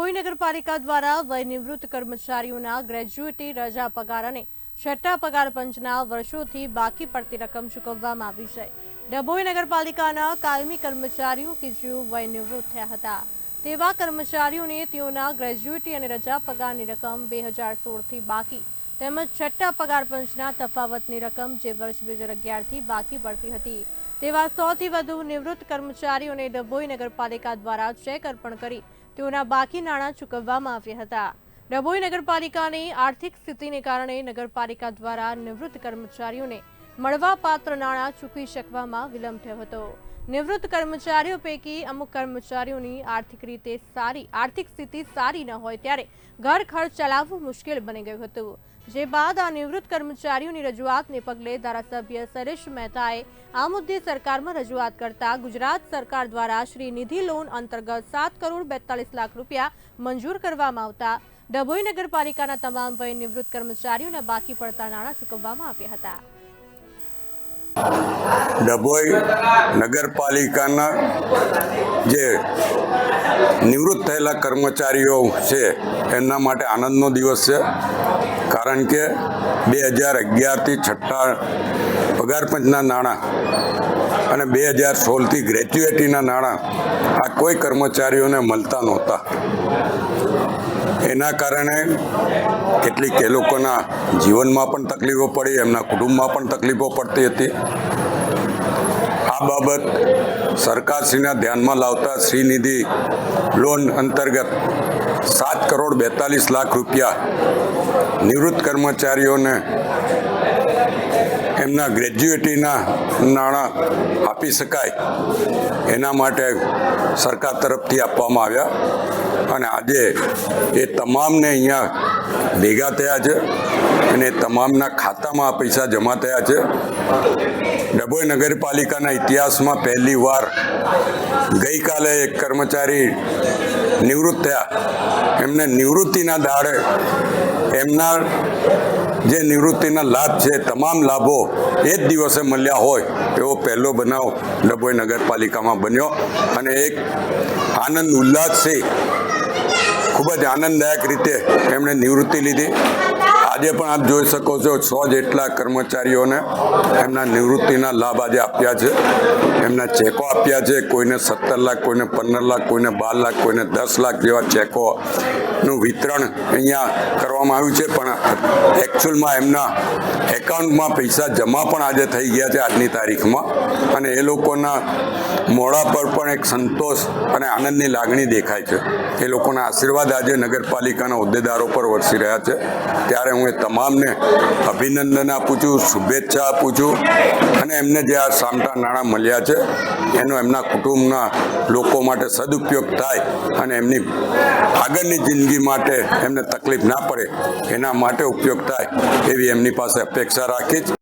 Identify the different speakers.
Speaker 1: ડભોઈ નગરપાલિકા દ્વારા વયનિવૃત્ત કર્મચારીઓના ગ્રેજ્યુએટી રજા પગાર અને છઠ્ઠા પગાર પંચના વર્ષોથી બાકી પડતી રકમ ચૂકવવામાં આવી છે. ડભોઈ નગરપાલિકાના કાયમી કર્મચારીઓ કે જેઓ વયનિવૃત્ત થયા હતા. તેવા કર્મચારીઓને તેઓના ગ્રેજ્યુએટી અને રજા પગારની રકમ બે હજાર સોળથી બાકી તેમજ છઠ્ઠા પગાર પંચના તફાવતની રકમ જે વર્ષ બે હજાર અગિયારથી બાકી પડતી હતી. તેવા સોથી વધુ નિવૃત્ત કર્મચારીઓને ડભોઈ નગરપાલિકા દ્વારા ચેક અર્પણ કરી તેઓના બાકી નાણાં ચૂકવવામાં આવ્યા હતા. ડભોઈ નગરપાલિકાની આર્થિક સ્થિતિને કારણે નગરપાલિકા દ્વારા નિવૃત્ત કર્મચારીઓને મળવાપાત્ર નાણાં ચૂકવી શકવામાં વિલંબ થયો હતો. નિવૃત્ત કર્મચારીઓ પૈકી અમુક કર્મચારીઓની આર્થિક રીતે સારી, આર્થિક સ્થિતિ સારી ન હોય ત્યારે ઘર ખર્ચ ચલાવવું મુશ્કેલ બની ગયું હતું. જે બાદ આ નિવૃત્ત કર્મચારીઓની રજૂઆતને પગલે ધારાસભ્ય સરેશ મહેતાએ આ મુદ્દે સરકારમાં રજૂઆત કરતા ગુજરાત સરકાર દ્વારા શ્રી નિધિ લોન અંતર્ગત સાત કરોડ બેતાલીસ લાખ રૂપિયા મંજૂર કરવામાં આવતા ડભોઈ નગરપાલિકાના તમામ વય નિવૃત્ત કર્મચારીઓને બાકી પડતા નાણાં ચૂકવવામાં આવ્યા હતા.
Speaker 2: ડભોઈ નગરપાલિકાના જે નિવૃત્ત થયેલા કર્મચારીઓ છે, એમના માટે આનંદનો દિવસ છે. કારણ કે બે હજાર અગિયારથી છઠ્ઠા પગાર પંચના નાણાં અને બે હજાર સોળથી ગ્રેજ્યુએટીના નાણાં આ કોઈ કર્મચારીઓને મળતા નહોતા. એના કારણે કેટલીક એ લોકોના જીવનમાં પણ તકલીફો પડી, એમના કુટુંબમાં પણ તકલીફો પડતી હતી. આ બાબત સરકારશ્રીના ધ્યાનમાં લાવતા શ્રીનિધિ લોન અંતર્ગત સાત કરોડ બેતાલીસ લાખ રૂપિયા નિવૃત્ત કર્મચારીઓને એમના ગ્રેજ્યુએટીના નાણાં આપી શકાય. એના માટે સરકાર તરફથી આપવામાં આવ્યા અને આજે એ તમામને અહીંયા ભેગા થયા છે અને તમામના ખાતામાં પૈસા જમા થયા છે. ડભોઈ નગરપાલિકાના ઇતિહાસમાં પહેલી વાર ગઈકાલે એક કર્મચારી નિવૃત્ત થયા. એમને નિવૃત્તિના દાડે એમના જે નિવૃત્તિના લાભ છે, તમામ લાભો એ જ દિવસે મળ્યા હોય એવો પહેલો બનાવ ડભોઈ નગરપાલિકામાં બન્યો અને એક આનંદ ઉલ્લાસથી ખૂબ જ આનંદદાયક રીતે એમણે નિવૃત્તિ લીધી. આજે પણ આપ જોઈ શકો છો સો જેટલા કર્મચારીઓને એમના નિવૃત્તિના લાભ આજે આપ્યા છે. એમના ચેકો આપ્યા છે. કોઈને સત્તર લાખ, કોઈને પંદર લાખ, કોઈને બાર લાખ, કોઈને દસ લાખ જેવા ચેકોનું વિતરણ અહીંયા કરવામાં આવ્યું છે. પણ એકચ્યુઅલમાં એમના એકાઉન્ટમાં પૈસા જમા પણ આજે થઈ ગયા છે આજની તારીખમાં. અને એ લોકોના મોડા પર પણ એક સંતોષ અને આનંદની લાગણી દેખાય છે. એ લોકોના આશીર્વાદ આજે નગરપાલિકાના હોદ્દેદારો પર વરસી રહ્યા છે. ત્યારે હું એ તમામને અભિનંદન આપું છું, શુભેચ્છા આપું છું. અને એમને જે આ સામટા નાણાં મળ્યા છે, એનો એમના કુટુંબના લોકો માટે સદુપયોગ થાય અને એમની આગળની જિંદગી માટે એમને તકલીફ ના પડે, એના માટે ઉપયોગ થાય એવી એમની પાસે અપેક્ષા રાખી